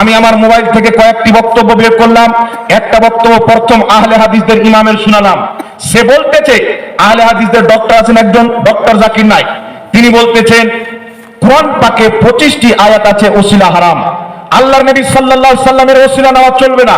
আমি আমার মোবাইল থেকে কয়েকটি বক্তব্য বের করলাম। একটা বক্তব্য প্রথম আহলে হাদিসদের ইমামের শুনালাম। সে বলতেছে, আহলে হাদিসদের ডক্টর আছেন একজন ডক্টর জাকির নাই তিনি বলতেছেন, কোরআন পাকে পঁচিশটি আয়াত আছে, ওসিলা হারাম। আল্লাহ নবী সাল্লা সাল্লামের ওসিলা নেওয়া চলবে না।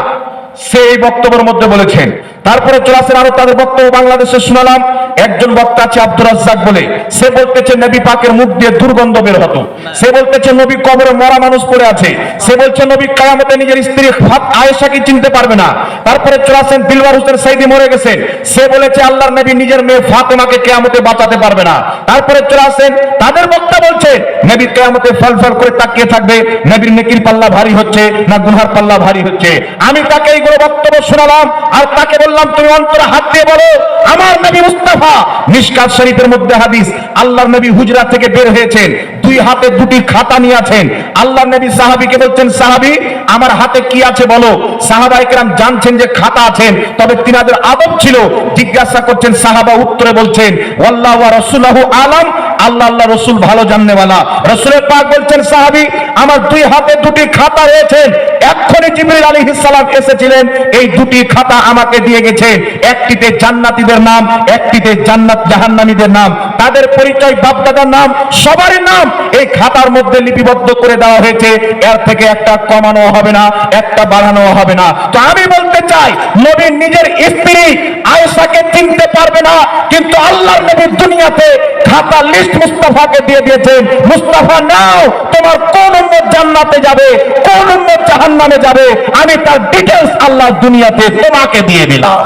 সে এই বক্তব্যের মধ্যে বলেছেন। তারপরে চলে আসেন আরও তাদের বক্তব্য বাংলাদেশে শোনালাম একজন বক্তা আছে আব্দুর রাজ্জাক বলে, সে বলতেছে নবী পাকের মুখ দিয়ে দুর্গন্ধ বের হতো। সে বলতেছে নবী কবরে মরা মানুষ পড়ে আছে। সে বলছে নবী কায়ামতে নিজের স্ত্রী ফাত আয়েশাকে চিনতে পারবে না। তারপরে চলে আসেন দিলবার হোসেন সাইদি মরে গেছেন। সে বলেছে আল্লাহর নবী নিজের মেয়ে ফাতেমাকে কেয়ামতে বাঁচাতে পারবে না। তারপরে চলে আসেন, তাদের বক্তা বলছে, নবী কেয়ামতে ফল ফল করে তাকিয়ে থাকবে, নবীর নেকির পাল্লা ভারী হচ্ছে না গুনহার পাল্লা ভারী হচ্ছে। আমি তাকে এইগুলো বক্তব্য শোনালাম, আর তাকে বললাম, তুমি অন্তরে হাত দিয়ে বলো, আমার নবী মুস্তাফা। মিশকাত শরীফের মধ্যে হাদিস, আল্লাহর নবী হুজরা থেকে বের হয়েছেন, দুই হাতে দুটি খাতা নিয়ে আছেন আল্লাহর নবী সাহাবীকে বলছেন, সাহাবী, আমার হাতে কি আছে বলো? সাহাবায়ে কেরাম জানছেন যে খাতা আছেন, তবে তিনাদের আদব ছিল, জিজ্ঞাসা করছেন, সাহাবা উত্তরে বলছেন, ওয়াল্লাহু আলাম আল্লাহ আল্লাহ রসুল ভালো জাননেওয়ালা রসুলের পাক বলছেন, সাহাবি, আমার দুই হাতে দুটি খাতা রয়েছেন এক্ষণে জিবরিল আলী হিসালাম এসেছিলেন। এই দুটি খাতা আমাকে দিয়ে গেছে। একটিতে জান্নাতীদের নাম, একটিতে জান্নাত জাহান্নানিদের নাম। তাদের পরিচয়, বাপদাদার নাম, সবারই নাম এই খাতার মধ্যে লিপিবদ্ধ করে দেওয়া হয়েছে। এর থেকে একটা কমানো হবে না, একটা বাড়ানো হবে না। তো আমি বলতে চাই, নবী নিজের স্ত্রী আয়েশাকে চিনতে পারবে না, কিন্তু আল্লাহর নবীর দুনিয়াতে খাতা লিস্ট মুস্তাফাকে দিয়ে দিয়েছেন। মুস্তাফা, নাও, তোমার কোন উম্মত জান্নাতে যাবে, কোন উম্মত জাহান্নামে যাবে? আমি তার ডিটেলস আল্লাহ দুনিয়াতে তোমাকে দিয়ে দিলাম।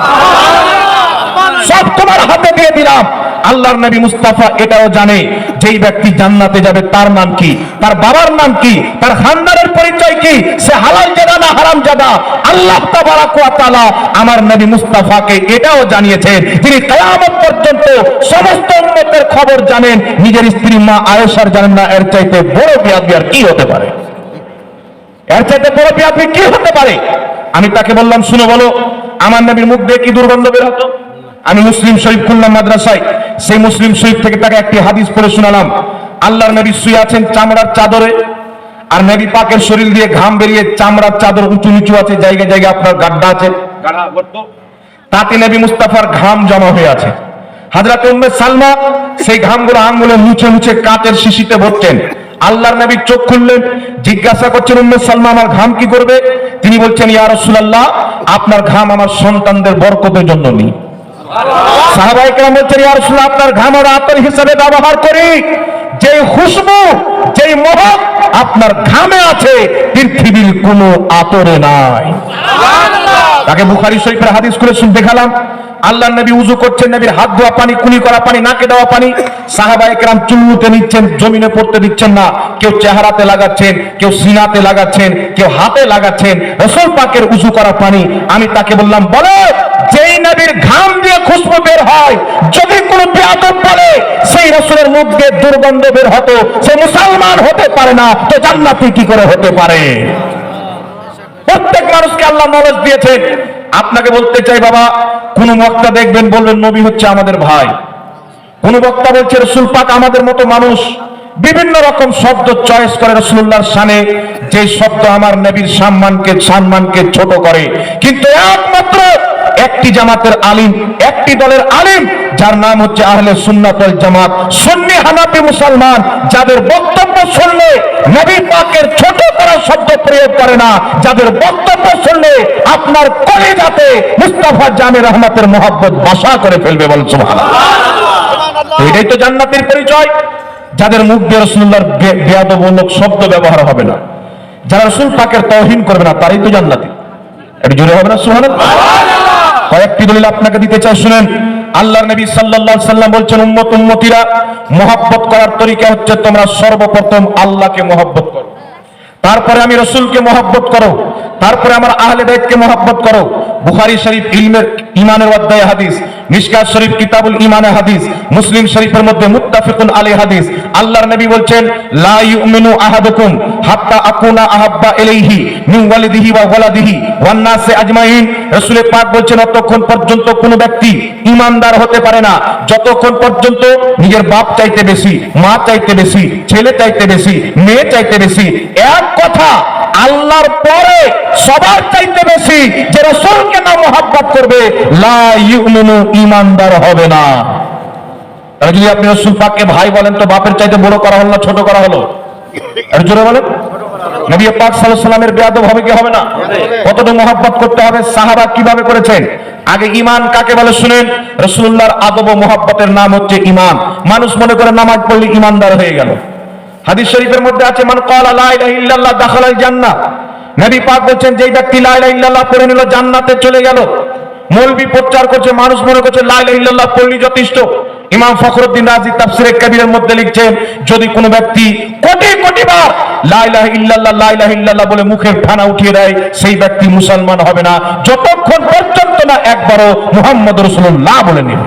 সব তোমার হাতে দিয়ে দিলাম। আল্লাহর নবী মুস্তাফা এটাও জানে, যেই ব্যক্তি জান্নাতে যাবে তার নাম কি? তার বাবার নাম কি? তার খানদানের পরিচয় কি? সে হালাল জাদা না হারাম জাদা? আল্লাহ তাআলা আমার নবী মুস্তাফাকে এটাও জানিয়েছেন তিনি কিয়ামত পর্যন্ত সমস্ত উম্মতের খবর জানেন, নিজের স্ত্রী মা আয়েশার জানেন না, এর চাইতে বড় বিয়াদি আর কি হতে পারে? এর চাইতে বড় বিয়াদি কি হতে পারে? আমি তাকে বললাম, শুনে, বলো, আমার নবীর মুখ দিয়ে কি দুর্গন্ধ বের হতো? আমি মুসলিম শরীফ খুললাম মাদ্রাসায় সেই মুসলিম শরীফ থেকে তাকে একটি হাদিস পড়ে শোনালাম। আল্লাহর নবী শুয়ে আছেন চামড়ার চাদরে আর নবী পাকের শরীর দিয়ে ঘাম বেরিয়ে চামড়ার চাদর উঁচু নিচু আছে জায়গায় জায়গায় আপনার গাড্ডা আছে। তাতে নবী মুস্তাফার ঘাম জমা হয়ে আছে। হাজরাত উম্মে সালমা সেই ঘামগুলো আঙ্গুলে মুছে মুছে কাচের শিশিতে ভরতেন। আল্লাহর নবী চোখ খুললেন জিজ্ঞাসা করছেন উম্মে সালমা আমার ঘাম কি করবে? তিনি বলছেন ইয়া রাসূলুল্লাহ আপনার ঘাম আমার সন্তানদের বরকতের জন্য নেই। সাহাবাই কেরাম বলছেন ইয়া রাসূলুল্লাহ আপনার ঘাম আতর হিসেবে ব্যবহার করি। যে খুশবু যেই মহক আপনার ঘামে আছে, পৃথিবীর কোনো আতরে নাই। তাকে বুখারী শরীফের হাদিস করে দেখালাম। আল্লাহ নবী উজু করছেন, নবীর হাত ধোয়া পানি কুলি করা পানি, নাকে দেওয়া পানি। সাহাবা একরাম চুল্লুতে নিচ্ছেন, জমিনে পড়তে দিচ্ছেন না। কেউ চেহারাতে লাগাচ্ছেন, কেউ সিনাতে লাগাচ্ছেন, কেউ হাতে লাগাচ্ছেন। রসুল পাকের উজু করা পানি, আমি তাকে বললাম, বলো যেই নবীর ঘাম দিয়ে খুশবু বের হয়, যদি কোনো বেয়াদব বলে, সেই রসুলের মুখ দিয়ে দুর্গন্ধ বের হতো, সে মুসলমান হতে পারে না, তো জান্নাতি কি করে হতে পারে? প্রত্যেক মানুষকে আল্লাহ নলেজ দিয়েছেন। আপনাকে বলতে চাই, বাবা, কোন বক্তা দেখবেন, বলবেন, নবী হচ্ছে আমাদের ভাই। কোন বক্তা বলছে, রসুল পাক আমাদের মতো মানুষ। বিভিন্ন রকম শব্দ চয়েস করে রসুল্লাহর সানে যে শব্দ আমার নবীর সম্মানকে সম্মানকে ছোট করে। কিন্তু একমাত্র একটি জামাতের আলিম, একটি দলের আলিম, যার নাম হচ্ছে আহলে সুন্নাত ওয়াল জামাত। সুন্নি হানাফি মুসলমান, যাদের বক্তব্য শুনলে নবী পাকের ছোট করা শব্দ প্রয়োগ করে না, যাদের বক্তব্য শুনলে আপনার কলিজাতে মুস্তাফা জামে রহমতের মোহাব্বত বাসা করে ফেলবে বল, সুবহানাল্লাহ। এটাই তো জান্নাতের পরিচয়। যাদের মুখ দিয়ে রসুল্লাহর বেয়াদবমূলক শব্দ ব্যবহার হবে না, যারা রসুল পাকের তহিন করবে না, তারাই তো জান্নাতি। এটা জোরে হবে না? সুহান কয়েকটি দলিল আপনাকে দিতে চাই শুনেন। আল্লাহর নবী সাল্লাল্লাহু সাল্লাম বলছেন উম্মত উম্মতিরা মহব্বত করার তরিকা হচ্ছে তোমরা সর্বপ্রথম আল্লাহকে মহব্বত করো। তারপরে আমি রসুলকে মহব্বত করো। তারপরে আমার আহলে বাইতকে মহব্বত করো। বুখারি শরীফ ইলমের ইমানের অধ্যায় হাদিস। মিশকাত শরীফ কিতাবুল ইমানে হাদিস, মুসলিম শরীফের মধ্যে মুত্তাফিকুন আলী হাদিস। আল্লাহর নবী বলছেন, লা ইউমিনু আহাদুকুম হাত্তা আকুনা আহাব্বা ইলাইহি মিন ওয়ালিদিহি ওয়া ওয়ালাদিহি ওয়ান নাসি আজমাইন। রাসূল পাক বলছেন, অতক্ষণ পর্যন্ত কোন ব্যক্তি ইমানদার হতে পারে না। যতক্ষণ পর্যন্ত নিজের বাপ চাইতে বেশি, মা চাইতে বেশি, ছেলে চাইতে বেশি, মেয়ে চাইতে বেশি, এক কথা আল্লাহর পরে সবার চাইতে বেশি যে রসুলকে না মোহাব্বত করবে ইমানদার হবে না। যদি আপনি রসুল পাককে ভাই বলেন, তো বাপের চাইতে বড় করা হলো না ছোট করা হলো? করতে হবে কীভাবে করেছেন? আগে ইমান কাকে বলে শুনেন? আদব ও মহব্বতের নাম হচ্ছে ইমান মানুষ মনে করে নামাজ পড়লে ইমানদার হয়ে গেল। হাদিস শরীফের মধ্যে আছে, মান ক্বালা লা ইলাহা ইল্লাল্লাহ দাখালাল জান্নাহ। নবী পাক বলছেন, যেই ব্যক্তি লা ইলাহা ইল্লাল্লাহ পড়ে নিল, জান্নাতে চলে গেল। মৌলবি প্রচার করছে, মানুষ মনে করছে, লা ইলাহা ইল্লাল্লাহ পড়লি যথেষ্ট। ইমাম ফখরুদ্দিন রাজি তাফসিরে কবিরের মধ্যে লিখছেন, যদি কোনো ব্যক্তি কোটি কোটি বার লা ইলাহা ইল্লাল্লাহ, লা ইলাহা ইল্লাল্লাহ বলে মুখের ঠানা উঠিয়ে দেয়, সেই ব্যক্তি মুসলমান হবে না। যতক্ষণ পর্যন্ত না একবারও মুহাম্মদ রাসূলুল্লাহ বলে নেবে।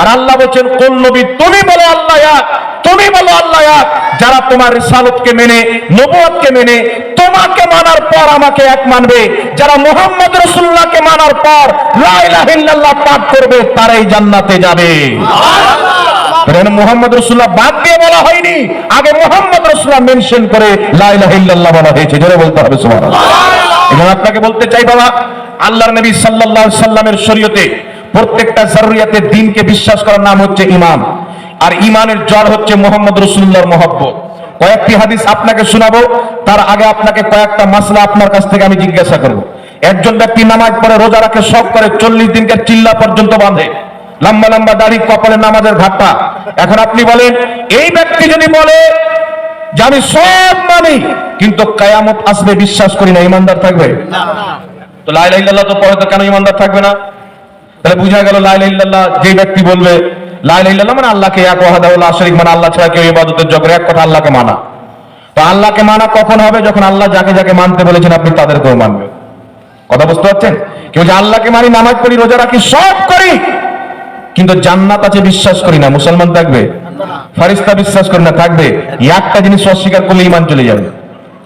আর আল্লাহ বলছেন কোন নবী তুমি বলো আল্লাহ এক তুমি বলো আল্লাহ এক। যারা তোমার রিসালতকে মেনে নবুয়তকে মেনে তোমাকে মানার পর আমাকে এক মানবে। যারা মুহাম্মদ রাসূলুল্লাহকে মানার পর লা ইলাহা ইল্লাল্লাহ পাঠ করবে তারাই জান্নাতে যাবে। মোহাম্মদ রসুল্লাহ বাদ দিয়ে বলা হয়নি। আগে মোহাম্মদ রসুল্লাহ মেনশন করে লা ইলাহা ইল্লাল্লাহ বলা হয়েছে। জোরে বলতে হবে সুবহানাল্লাহ। এখানে আপনাকে বলতে চাই বাবা আল্লাহর নবী সাল্লাল্লাহু আলাইহি সাল্লামের শরীয়তে প্রত্যেকটা জরুরিয়াতের দিনকে বিশ্বাস করার নাম হচ্ছে ঈমান। আর ইমানের জড় হচ্ছে মোহাম্মদ রসুল্লাহর মহব্বত। কয়েকটি হাদিস আপনাকে শোনাবো তার আগে আপনাকে কয়েকটা মাসলা আপনার কাছ থেকে আমি জিজ্ঞাসা করব। একজন ব্যক্তি নামাজ পড়ে রোজা রাখে সব করে চল্লিশ দিনকে চিল্লা পর্যন্ত বাঁধে। লম্বা লম্বা দাড়ি কপালে নামাজের ঘাটটা। এখন আপনি বলেন এই ব্যক্তি যদি বলে যে আমি সব মানি কিন্তু কায়ামত আসবে বিশ্বাস করি না ইমানদার থাকবে। তো লাইলা তো পরে তো কেন ইমানদার থাকবে না? তাহলে বুঝা গেল লাইলা ইল্লাল্লাহ, যে ব্যক্তি বলবে লাইলা ইল্লাল্লাহ মানে আল্লাহকে এক ওয়াহাদাহুল্লাহ শরীক মানে আল্লাহ ছাড়া কেউ ইবাদতের জগরে এক কথা আল্লাহকে মানা। তো আল্লাহকে মানা কখন হবে? যখন আল্লাহ যাকে যাকে মানতে বলেছেন, আপনি তাদেরকেও মানবেন। কথা বুঝতে পারছেন? কেউ যে আল্লাহকে মানি, নামাজ পড়ি, রোজা রাখি, সব করি। কিন্তু জান্নাত আছে, বিশ্বাস করি না। মুসলমান থাকবে? ফারিস্তা বিশ্বাস করি না, থাকবে। একটা জিনিস অস্বীকার করলে ইমান চলে যাবে।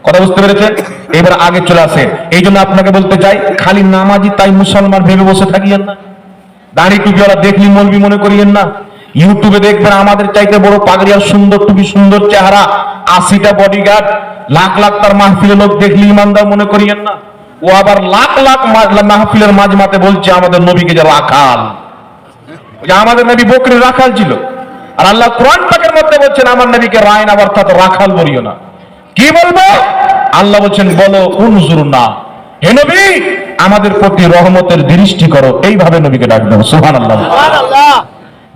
কথা বুঝতে পেরেছেন? এবার আগে চলে আসে। এই জন্য আপনাকে বলতে চাই, খালি নামাজি তাই মুসলমান ভেবে বসে থাকিয়েন না। দাড়ি টুপিওয়ালা দেখলি মলবি মনে করিয়েন না। ইউটিউবে দেখবেন আমাদের চাইতে বড় পাগড়িয়ার সুন্দর টুপি, সুন্দর চেহারা, আশিটা বডিগার্ড লাখ লাখ তার মাহফিলের লোক দেখলি ইমানদার মনে করিয়েন না। ও আবার লাখ লাখ মাহফিলের মাঝ মাতে বলছে, আমাদের নবীকে যে রাখাল। আমাদের নবী বকরি রাখাল ছিল। আর আল্লাহ কোরআন পাকের মধ্যে বলছেন, আমার নবীকে রায়ন অর্থাৎ রাখাল বলিও না। কি বলব? আল্লাহ বলছেন, বলো উনজুর না হে নবী আমাদের প্রতি রহমতের দৃষ্টি করো। এইভাবে নবীকে ডাকবেন সুহান আল্লাহ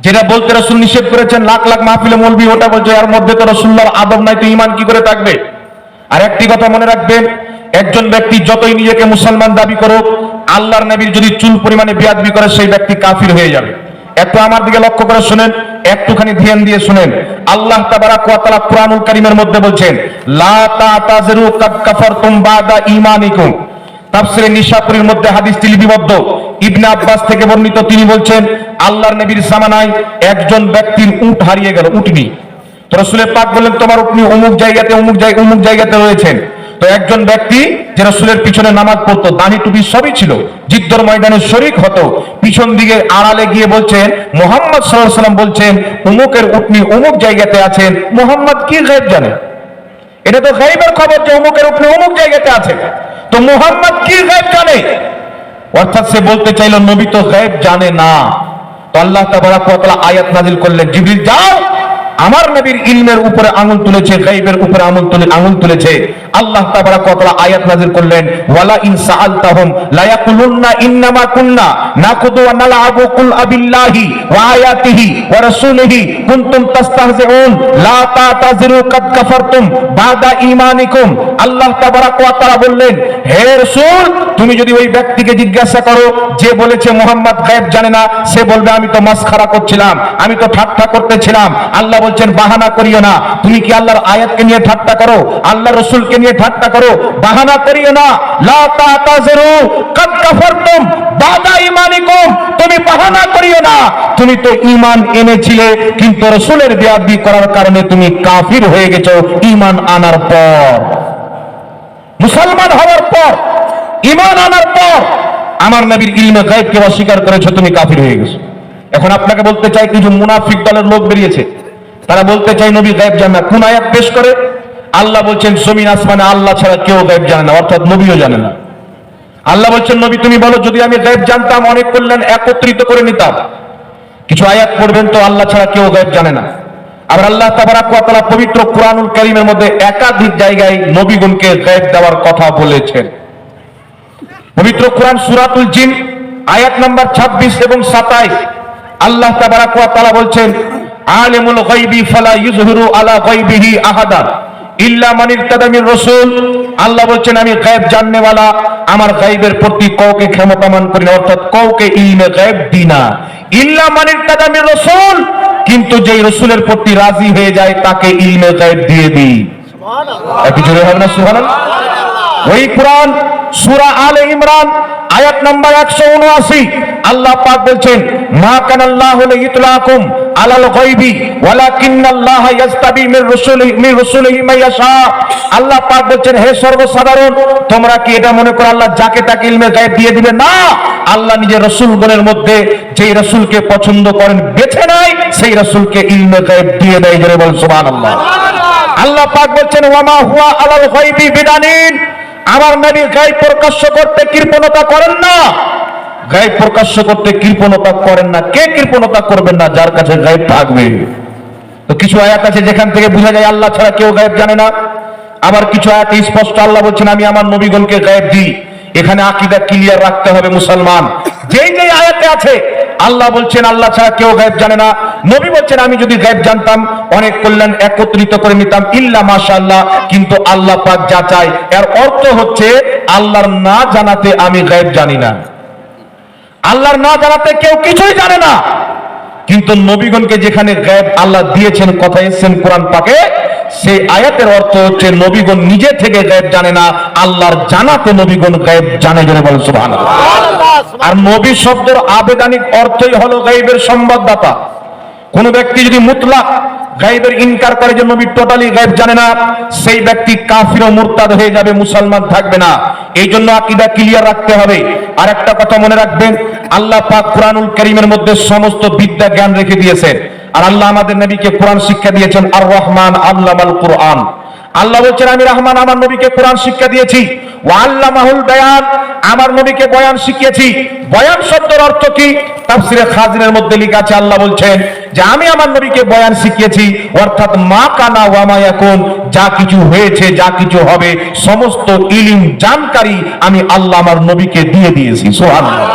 যেটা বলতে রসুল নিষেধ করেছেন লাখ লাখ মাহফিলে মলবি ওটা বলছে এর মধ্যে তো রসুল্লাহর আদব নাই তো ইমান কি করে থাকবে? আর একটি কথা মনে রাখবেন একজন ব্যক্তি যতই নিজেকে মুসলমান দাবি করুক আল্লাহর নবীর যদি চুল পরিমাণে বিয়াদবি করে সেই ব্যক্তি কাফির হয়ে যাবে। একটু আমার দিকে লক্ষ্য করে শুনেন একটুখানি ধ্যান দিয়ে শুনেন। আল্লাহ তাবারাক ওয়া তাআলা কুরআনুল কারীমের মধ্যে বলছেন লা তাতাযিরু কাদ কাফারতুম বাদা ঈমানিকুম। তাফসিরে নিশাপুরীর মধ্যে হাদিসটি লিপিবদ্ধ। ইবনে আব্বাস থেকে বর্ণিত তিনি বলছেন, আল্লাহর নবীর জামানায় একজন ব্যক্তির উট হারিয়ে গেল, উটনি। তো রসুলের পাক বললেন, তোমার উটনি অমুক জায়গাতে, অমুক জায়গা, অমুক জায়গাতে রয়েছেন। তো একজন ব্যক্তি যে রসুলের পিছনে নামাজ পড়তো দানি টুপি সবই ছিল। জিদ্দর ময়দানে শরিক হতো। পিছন দিকে আড়ালে গিয়ে বলছেন, মোহাম্মদ সাল্লাল্লাহু সাল্লাম বলছেন, অমুকের উটনি অমুক জায়গাতে আছেন, মোহাম্মদ কি গায়েব জানে? এটা তো গাইবের খবর যে অমুকের উপরে অমুক জায়গাতে আছে। তো মোহাম্মদ কি গায়েব জানে? অর্থাৎ সে বলতে চাইল, নবী তো গায়েব জানে না। তো আল্লাহ তাবারাক ওয়া তাআলা আয়াত নাযিল করলেন, জিবরিল যাও। আমার নবীর ইলমের উপরে আঙুল তুলেছে, গাইবের উপরে আঙুল তুলে আঙুল তুলেছে। আল্লাহ তাবারাক ওয়া তাআলা আয়াত নাজিল করলেন, ওয়ালা ইন সাআলতাহুম লা ইয়াকুলুন্না ইন্নামা কুন্না নাকুদু ওয়া নালআবু কুল আবিল্লাহি ওয়া আয়াতিহি ওয়া রাসূলিহি কুনতুম তাস্তাহজিউন, লা তাতাযিরু কাদ কাফারতুম বাদা ঈমানিকুম। আল্লাহ তাবারাক ওয়া তাআলা বললেন, হে রাসূল তুমি যদি ওই ব্যক্তিকে জিজ্ঞাসা করো, যে বলেছে মোহাম্মদ গায়েব জানে না, সে বলবে, আমি তো মাস মাসখারা করছিলাম, আমি তো ঠাট্টা করতেছিলাম। আল্লাহ বলছেন, বাহানা করিও না। তুমি কি আল্লাহর আয়াতকে নিয়ে ঠাট্টা করো? আল্লাহ রসুলকে নিয়ে ঠাট্টা করো? বাহানা করিও না। হয়ে মুসলমান হওয়ার পর ঈমান আনার পর আমার নবীর ইলমে গায়েবকে অস্বীকার করেছ, তুমি কাফির হয়ে গেছো। এখন আপনাকে বলতে চাই, কিছু মুনাফিক দলের লোক বেরিয়েছে। তারা বলতে চাই নবী গায়েব জানে না। কোন আয়াত পেশ করে? আল্লাহ বলছেন, জমিন আসমানে আল্লাহ ছাড়া কেউ গায়েব জানে না, অর্থাৎ নবীও জানে না। আল্লাহ বলছেন, নবী, তুমি বলো, যদি আমি গায়েব জানতাম, অনেক কল্যাণ একত্রিত করে নিতাম। কিছু আয়াত পড়বেন তো, আল্লাহ ছাড়া কেউ গায়েব জানে না। আবার আল্লাহ তাবারাক ওয়া তাআলা পবিত্র কোরআনুল কারীমের মধ্যে একাধিক জায়গায় নবীগণকে গায়েব দেওয়ার কথা বলেছেন। পবিত্র কোরআন সূরাতুল জিন আয়াত নাম্বার 26 এবং 27 আল্লাহ তাআলা বলছেন আলিমুল গায়বি ফালা ইউযহিরু আলা গায়বিহি আহাদা ইল্লা মান ইরতাদা মির রাসূল। আল্লাহ বলছেন আমি গায়েব জাননেওয়ালা আমার গায়েবের প্রতি কাউকে ক্ষমতামান করি না অর্থাৎ কাউকে ইলমে গায়েব দিই না। ইল্লা মান ইরতাদা মির রাসূল কিন্তু যেই রসুলের প্রতি রাজি হয়ে যায় তাকে ইলমে গায়েব দিয়ে দিই। একটু জোরে হবে না সুবহানাল্লাহ। ওই কোরআন সূরা আলে ইমরান আয়াত নাম্বার 179 আল্লাহ পাক বলছেন মা কান কানাল্লাহু লিইতলাকুম আলাল গায়বি ওয়ালাকিন্নাল্লাহ ইয়াস্তাবি মির রুসুলি মির রুসুলিহি মা ইয়াশা। আল্লাহ পাক বলছেন হে সর্বসাধারণ তোমরা কি এটা মনে করো আল্লাহ যাকে তাকে ইলমে গায়েব দিয়ে দিবে? না আল্লাহ নিজের রাসূলগণের মধ্যে যেই রাসূলকে পছন্দ করেন বেছে নেয় সেই রাসূলকে ইলমে গায়েব দিয়ে দেয় জোরে বল সুবহানাল্লাহ। আল্লাহ পাক বলছেন ওয়ামা হুয়া আলাল গায়বি বিদানিন? আমার নবী গায়েব প্রকাশ্য করতে কৃপণতা করেন না। গায়েব প্রকাশ্য করতে কৃপণতা করেন না। কে কৃপণতা করবেন না? যার কাছে গায়েব থাকবে। তো কিছু আয়াত আছে যেখান থেকে বোঝা যায় আল্লাহ ছাড়া কেউ গায়েব জানে না। আবার কিছু আয়াত স্পষ্ট আল্লাহ বলছেন, আমি আমার নবীগণকে গায়েব দিই। এখানে আকীদা ক্লিয়ার রাখতে হবে মুসলমান। যেই যেই আয়াতে আছে আল্লাহ বলছেন, আল্লাহ ছাড়া কেউ গায়েব জানে না। নবী বলছেন, আমি যদি গায়েব জানতাম, অনেক কল্যাণ একত্রিত করে নিতাম। ইল্লা মাশাআল্লাহ, কিন্তু আল্লাহ পাক যা চায়, এর অর্থ হচ্ছে, আল্লাহর না জানাতে আমি গায়েব জানি না। আল্লাহর না জানাতে কেউ কিছুই জানে না। কিন্তু নবীগণকে যেখানে গায়েব আল্লাহ দিয়েছেন কথা এসেছেন কোরআন পাকে সেই আয়াতের অর্থ হচ্ছে নবীগণ নিজে থেকে গায়েব জানে না আল্লাহর জানাতে নবীগণ গায়েব জানে জেনে বলেন সুবহানাল্লাহ। আর নবী শব্দের আবেদানিক অর্থই হলো গায়েবের সংবাদদাতা। কোন ব্যক্তি যদি মুতলাক গায়েবের ইনকার করে যে নবী টোটালি গায়েব জানে না সেই ব্যক্তি কাফির ও মুরতাদ হয়ে যাবে মুসলমান থাকবে না। এই জন্য আকীদা ক্লিয়ার রাখতে হবে। আর একটা কথা মনে রাখবেন আল্লাহ পাক কোরআনুল কারীমের মধ্যে সমস্ত বিদ্যা জ্ঞান রেখে দিয়েছেন। আর আল্লাহ আমাদের নবীকে কোরআন শিক্ষা দিয়েছেন, আর রহমান আল্লাহ কোরআন। আল্লাহ বলছেন, আমি রহমান, আমার নবীকে কোরআন শিক্ষা দিয়েছি। ও আল্লামাহুল বয়ান আমার নবীকে বয়ান শিখিয়েছি। বয়ান শব্দের অর্থ কি? তাফসিরে খাজিনের মধ্যে লেখা আছে আল্লাহ বলছেন যে আমি আমার নবীকে বয়ান শিখিয়েছি অর্থাৎ মা কানা ওয়ামা এখন যা কিছু হয়েছে যা কিছু হবে সমস্ত ইলিম জানকারী আমি আল্লাহ আমার নবীকে দিয়ে দিয়েছি সুবহানাল্লাহ।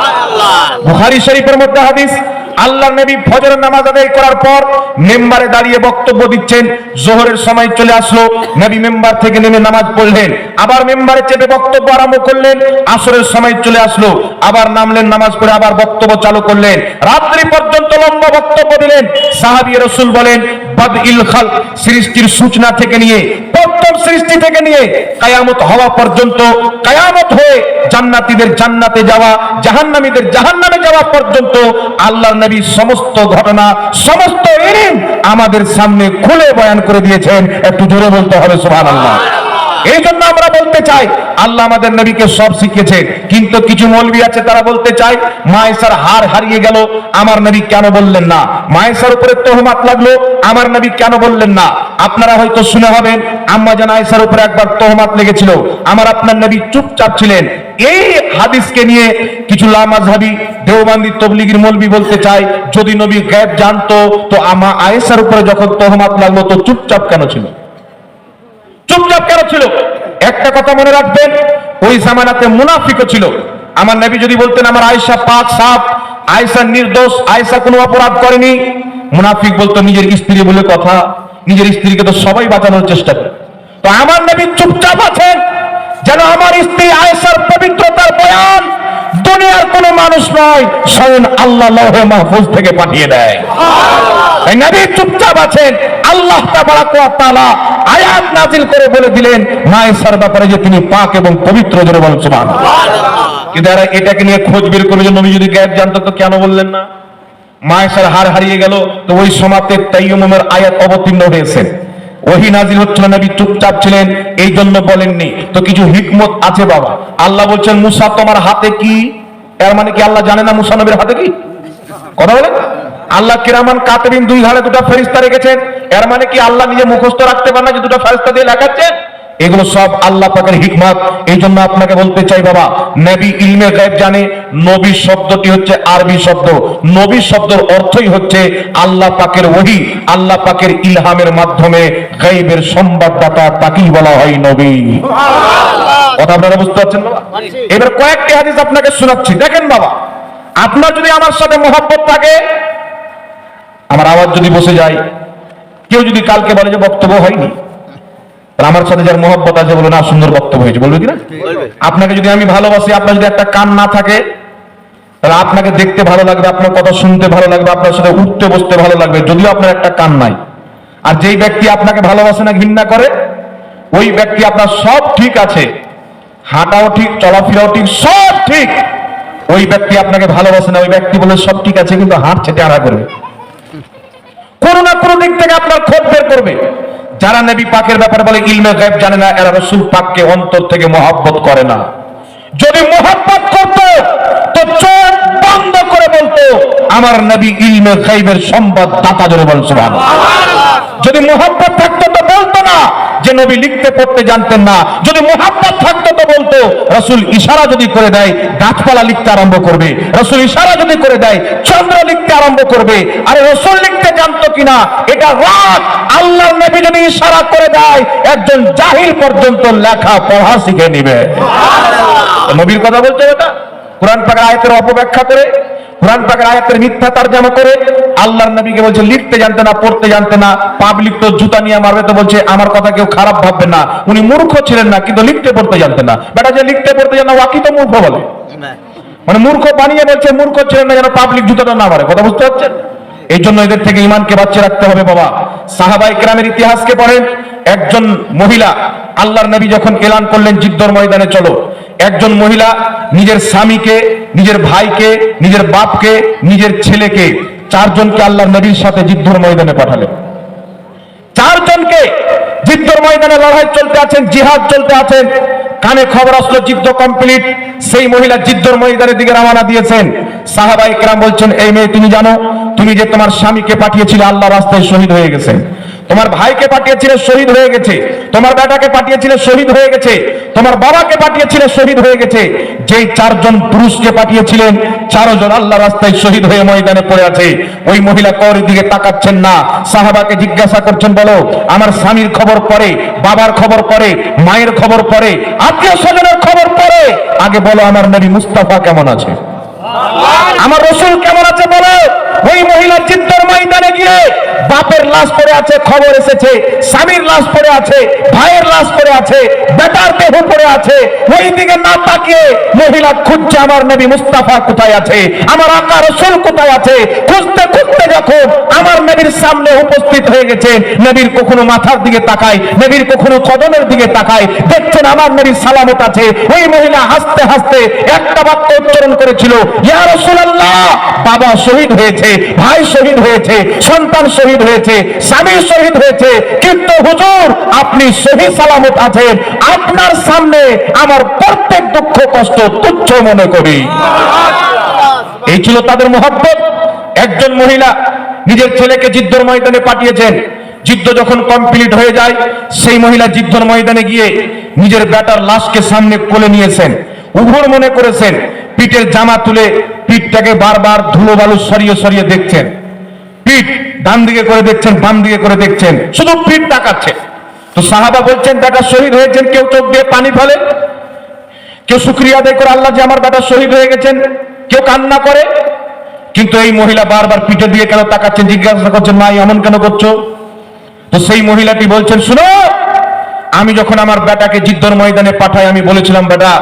বুখারী শরীফের মধ্যে হাদিস আল্লাহ নবী ফজর নামাজ আদায় করার পর মেম্বারে দাঁড়িয়ে বক্তব্য দিচ্ছেন। জোহরের সময় চলে আসলো। নবী মেম্বার থেকে নেমে নামাজ পড়লেন। আবার মেম্বারে চেপে বক্তব্য আরম্ভ করলেন। আসরের সময় চলে আসলো। আবার নামলেন, নামাজ পড়ে আবার বক্তব্য চালু করলেন। রাত্রি পর্যন্ত লম্বা বক্তব্য দিলেন। সাহাবি রসুল বলেন বাদ ইলখাল সৃষ্টির সূচনা থেকে নিয়ে প্রথম সৃষ্টি থেকে নিয়ে, কায়ামত হওয়া পর্যন্ত, কায়ামত হয়ে জান্নাতীদের জান্নাতে যাওয়া, জাহান্নামীদের জাহান্নামে যাওয়া পর্যন্ত আল্লাহ নবী সমস্ত ঘটনা, সমস্ত আমাদের সামনে খুলে বয়ান করে দিয়েছেন। একটু জোরে বলতে হবে, সুবহানাল্লাহ। এই জন্য আমরা বলতে চাই, আল্লাহ আমাদের নবীকে সব কিন্তু কিছু আছে তারা বলতে চায়, মায়েসার হার হারিয়ে গেল, আমার নবী কেন বললেন না? মায়েসার উপরে তোহমাত লাগল, আমার নবী কেন বললেন না? আপনারা হয়তো শুনে হবেন, আম্মা জান আয়েশার উপরে একবার তোহমাত লেগেছিল, আমার আপনার নবী চুপচাপ ছিলেন। এই হাদিসকে নিয়ে কিছু লামাজহাবি দেওবান্দি, তবলিগির মৌলবি বলতে চায়, যদি নবী গায়েব জানতো, তো আমা আয়েশার উপরে যখন তোহমাত লাগল, তো চুপচাপ কেন ছিল? চুপচাপ কেন ছিল? একটা কথা মনে রাখবেন, ওই জামানাতে মুনাফিকও ছিল। আমার নবী যদি বলতেন, আমার আয়েশা পাক সাপ আয়েশা নির্দোষ, আয়েশা কোনো অপরাধ করেনি। মুনাফিক বলতো, নিজের স্ত্রী বলে কথা, নিজের স্ত্রীকে তো সবাই বাঁচানোর চেষ্টা করে। তো আমার নবী চুপচাপ আছেন, যেন আমার স্ত্রী আয়েশার পবিত্রতার বয়ান দুনিয়ার কোন মানুষ নয়, স্বয়ং আল্লাহ লৌহে মাহফুজ থেকে পাঠিয়ে দেয়। নবী চুপচাপ আছেন, আল্লাহ তাআলা আয়াত নাজিল করে বলে দিলেন মায়েশার ব্যাপারে যে তিনি পাক এবং পবিত্র জোরে বলেন কিন্তু এরা এটাকে নিয়ে খোঁজ বের যে নবী যদি গ্যাপ তো কেন বললেন না? মায়েশার হার হারিয়ে গেল, তো ওই সমাতে তাইয়ুমের আয়াত অবতীর্ণ হয়েছে। ওহি নাজিল হচ্ছিল, নবী চুপচাপ ছিলেন এই জন্য বলেননি, তো কিছু হিকমত আছে বাবা। আল্লাহ বলছেন, মুসা, তোমার হাতে কি এর মানে কি আল্লাহ জানে না মুসা নবীর হাতে কি? কথা বলেন আল্লাহ কিরামান কাতেরিন দুই ঘাড়ে দুটো ফেরিস্তা রেখেছেন। এর মানে কি আল্লাহ নিজে মুখস্থ রাখতে পারেন না যে দুটো ফেরিস্তা দিয়ে লেখাচ্ছেন এগুলো সব আল্লাহ পাকের হিকমত। এই জন্য আপনাকে বলতে চাই বাবা, নবী ইলমে গায়েব জানে নবী শব্দটি হচ্ছে আরবি শব্দ। নবী শব্দের অর্থই হচ্ছে আল্লাহ পাকের ওহি, আল্লাহ পাকের ইলহামের মাধ্যমে গায়েবের সংবাদদাতা তাকেই বলা হয় নবী। কথা আপনারা বুঝতে পারছেন বাবা? এবার কয়েকটি হাদিস আপনাকে শোনাচ্ছি। দেখেন বাবা আপনার যদি আমার সাথে মহব্বত থাকে আমার আওয়াজ যদি বসে যায় কেউ যদি কালকে বলে যে বক্তব্য হয়নি আমার সাথে যার মহব্বত আছে বলে না সুন্দর বক্তব্য হয়েছে। বলবে কিনা আপনাকে যদি আমি ভালোবাসি আপনার যদি একটা কান না থাকে তাহলে আপনাকে দেখতে ভালো লাগবে আপনার কথা শুনতে ভালো লাগবে আপনার সাথে উঠতে বসতে ভালো লাগবে যদিও আপনার একটা কান নাই। আর যেই ব্যক্তি আপনাকে ভালোবাসে না ঘৃণা করে ওই ব্যক্তি আপনার সব ঠিক আছে। হাঁটাও ঠিক, চলাফেরাও ঠিক, সব ঠিক। ওই ব্যক্তি আপনাকে ভালোবাসে না, ওই ব্যক্তি বলে সব ঠিক আছে, কিন্তু হাঁটছে টেরা করবে। কোনো না কোনো দিক থেকে আপনার বের করবে। যারা পাকের ব্যাপারে বলে, ইলমে জানে না, এরা রসুল পাককে অন্তর থেকে মহাব্বত করে না। যদি মহাব্বত করতো, তো চোখ বন্ধ করে বলতো, আমার নবী ইলমে গায়েবের সংবাদ দাতা জোরে বল, সুবহানাল্লাহ। যদি মহাব্বত থাকতো, তো বলতো না যে, নবী লিখতে, পড়তে জানতেন না। যদি মোহাম্মত থাকতো বলতো রসুল ইশারা যদি করে দেয় গাছপালা লিখতে আরম্ভ করবে। রসুল ইশারা যদি করে দেয় চন্দ্র লিখতে আরম্ভ করবে। আরে রসুল লিখতে জানতো কিনা এটা রাত। আল্লাহ নবী যদি ইশারা করে দেয় একজন জাহির পর্যন্ত লেখা পড়া শিখে নিবে। নবীর কথা বলছে এটা? কোরআন পাকের আয়াতের অপব্যাখ্যা করে কোরআন পাকের আয়াতের মিথ্যা তার্জমা করে আল্লাহর নবীকে বলছে লিখতে জানতে না পড়তে জানতে না পাবলিক তো জুতা নিয়ে মারবে তো বলছে আমার কথা কেউ খারাপ ভাববে না। উনি মূর্খ ছিলেন না কিন্তু লিখতে পড়তে জানতে না। বেটা যে লিখতে পড়তে জানা ওয়াকি তো মূর্খ বলে। মানে মূর্খ বানিয়ে বলছে মূর্খ ছিলেন না যেন পাবলিক জুতাটা না মারে। কথা বুঝতে পারছেন? এই জন্য এদের থেকে ইমানকে বাঁচিয়ে রাখতে হবে বাবা। সাহাবাই গ্রামের ইতিহাসকে পড়েন একজন মহিলা আল্লাহর নবী যখন এলান করলেন জিদ্দর ময়দানে চলো। একজন মহিলা নিজের স্বামীকে নিজের ভাইকে, নিজের বাপকে, নিজের ছেলেকে চারজনকে আল্লাহর নবীর সাথে জিদ্দর ময়দানে পাঠালেন। চারজনকে যুদ্ধের ময়দানে লড়াই চলতে আছেন, জিহাদ চলতে আছেন। কানে খবর আসলো, যুদ্ধ কমপ্লিট সেই মহিলা যুদ্ধের ময়দানের দিকে রওনা দিয়েছেন। সাহাবাই কেরাম বলছেন, এই মেয়ে, তুমি জানো, তুমি যে তোমার স্বামীকে পাঠিয়েছিলে, আল্লাহ রাস্তায় শহীদ হয়ে গেছেন। তোমার ভাইকে পাঠিয়েছিলে শহীদ হয়ে গেছে তোমার বেটাকে পাঠিয়েছিলে শহীদ হয়ে গেছে তোমার বাবাকে পাঠিয়েছিলে শহীদ হয়ে গেছে যেই চারজন পুরুষকে পাঠিয়েছিলেন চারজন আল্লাহ রাস্তায় শহীদ হয়ে ময়দানে পড়ে আছে। ওই মহিলা করের দিকে তাকাচ্ছেন না সাহাবাকে জিজ্ঞাসা করছেন বলো আমার স্বামীর খবর পরে বাবার খবর পরে মায়ের খবর পরে আত্মীয় স্বজনের খবর পরে? আগে বলো আমার নবী মুস্তাফা কেমন আছে? আমার রসুল কেমন আছে বলো? ওই মহিলা চিত্তর ময়দানে গিয়ে বাপের লাশ পড়ে আছে, খবর এসেছে, স্বামীর লাশ পড়ে আছে, ভাইয়ের লাশ পড়ে আছে, বেটার দেহ পড়ে আছে। ওই দিকে না তাকিয়ে মহিলা খুঁজছে, আমার নবী মুস্তাফা কোথায় আছে? আমার আকা রসুল কোথায় আছে? খুঁজতে খুঁজতে যখন আমার নবীর সামনে উপস্থিত হয়ে গেছে, নবীর কখনো মাথার দিকে তাকায়, নবীর কখনো কদমের দিকে তাকায়। দেখছেন আমার নবীর সালামত আছে। ওই মহিলা হাসতে হাসতে একটা বাক্য উচ্চারণ করেছিল, ইয়া রাসূলুল্লাহ! বাবা শহীদ হয়েছে। ভাই শহীদ হয়েছে, সন্তান শহীদ হয়েছে, স্বামী শহীদ হয়েছে, কিন্তু হুজুর, আপনি শহীদ সালামত আছেন, আপনার সামনে আমার প্রত্যেক দুঃখ, কষ্ট তুচ্ছ মনে করি। এই ছিল তাদের মহব্বত। একজন মহিলা নিজের ছেলেকে যুদ্ধের ময়দানে পাঠিয়েছেন। যুদ্ধ যখন কমপ্লিট হয়ে যায়, সেই মহিলা যুদ্ধের ময়দানে গিয়ে নিজের বেটার লাশকে সামনে কোলে নিয়েছেন। উভর মনে করেছেন পিঠের জামা তুলে পিঠটাকে বারবার ধুলো বালু সরিয়ে সরিয়ে দেখছেন। পিঠ ডান দিকে করে দেখছেন, বাম দিকে করে দেখছেন। শুধু পিঠ তাকাচ্ছে। তো সাহাবা বলছেন, বেটা, শহীদ হয়েছেন, কেউ চোখ দিয়ে পানি ফেলে? কেউ শুক্রিয়া আদায় করে, আল্লাহ যে আমার বেটা শহীদ হয়ে গেছেন, কেউ কান্না করে? কিন্তু এই মহিলা বারবার পিঠে দিয়ে কেন তাকাচ্ছেন, জিজ্ঞাসা করছেন, মা, এমন কেন করছ? তো সেই মহিলাটি বলছেন, শুনো, আমি যখন আমার বেটাকে যুদ্ধর ময়দানে পাঠাই, আমি বলেছিলাম, বেটা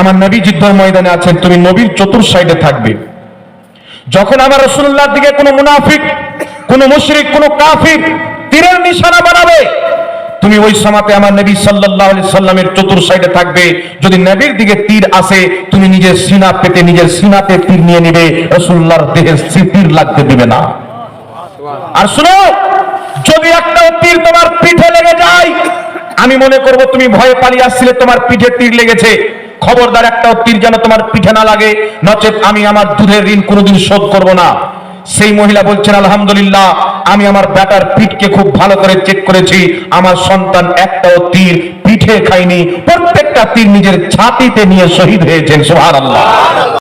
আমার নবী যুদ্ধর ময়দানে আছেন, তুমি নবীর চতুর সাইডে থাকবে। যখন আমার রসুল্লাহর দিকে কোনো মুনাফিক, কোনো মুশরিক, কোনো কাফির তীরের নিশানা বানাবে, তুমি ওই সমাতে আমার নবী আলাইহি সাল্লামের চতুর সাইডে থাকবে। যদি নবীর দিকে তীর আসে, তুমি নিজের সিনা পেতে, নিজের সিনাতে তীর নিয়ে নিবে। রসুল্লাহর দেহে তীর লাগতে দিবে না। আর শুনো, যদি একটা তীর তোমার পিঠে লেগে যায়, আমি মনে করব তুমি ভয়ে পালিয়ে আসছিলে, তোমার পিঠে তীর লেগেছে। খবরদার একটা তীর যেন তোমার পিঠে না লাগে, নচেত আমি আমার দুধের ঋণ কোনোদিন শোধ করব না। সেই মহিলা বলছেন, আলহামদুলিল্লাহ, আমি আমার ব্যাটার পিঠকে খুব ভালো করে চেক করেছি। আমার সন্তান একটাও তীর পিঠে খায়নি। প্রত্যেকটা তীর নিজের ছাতিতে নিয়ে শহীদ হয়েছেন, সুবহানাল্লাহ।